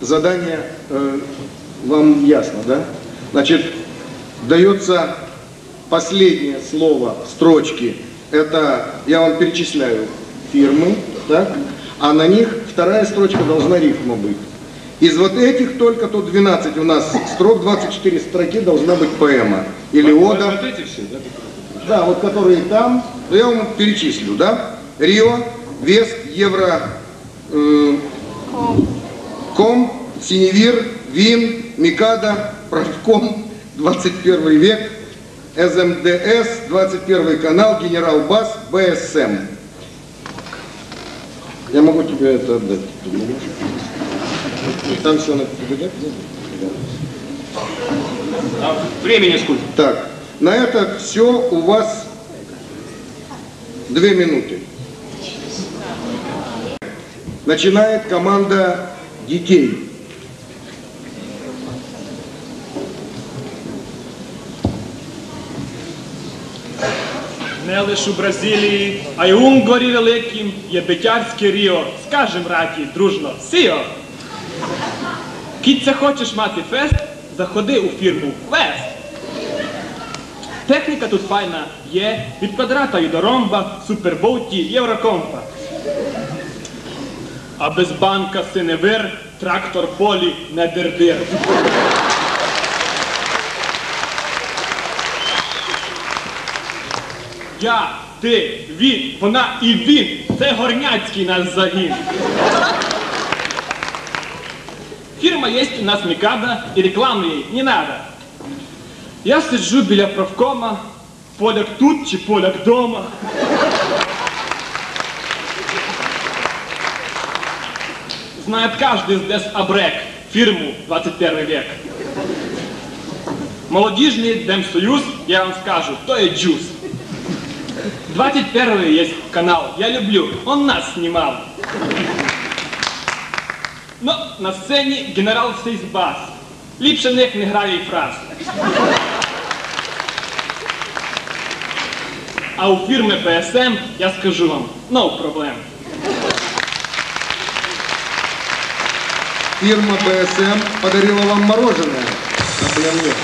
задание э, вам ясно, да? Значит, дается последнее слово строчки. Это, я вам перечисляю фирмы, так? А на них вторая строчка должна рифма быть. Из вот этих только то 12 у нас строк, 24 строки должна быть поэма. Или ода. Вот эти все, да? Да, вот которые там, ну, я вам перечислю, да? Рио, Вест, Евро, э, Ком, Синевир, Вин, Микада, Правком, 21 век, СМДС, 21 канал, Генерал Бас, БСМ. Я могу тебе это отдать. Там все да? А времени сколько? Так, на это все у вас две минуты. Начинает команда детей. Не лише у Бразилії, а й у Унгорі великим є битярське ріо. Скажем, раті, дружно, сіо. Кіця хочеш мати фест, заходи у фірму Вест. Техніка тут файна є від квадрата і до ромба, супербоуті, єврокомпа. А без банка синевир, трактор полі не дирдир. Я, ти, він, вона і він. Це горняцький наш загін. Фірма є у нас Мікада, і рекламу їй не надо. Я сиджу біля правкома, поляк тут чи поляк дома. Знает каждый здесь абрек, фирму 21 век. Молодіжний Демсоюз, я вам скажу, то є джуз. 21 есть канал, я люблю, он нас снимал. Но на сцені генерал Сейсбас. Ліпше них не грає фраз. А у фірми ПСМ я скажу вам, no проблем. Фирма БСМ подарила вам мороженое. А прям нет.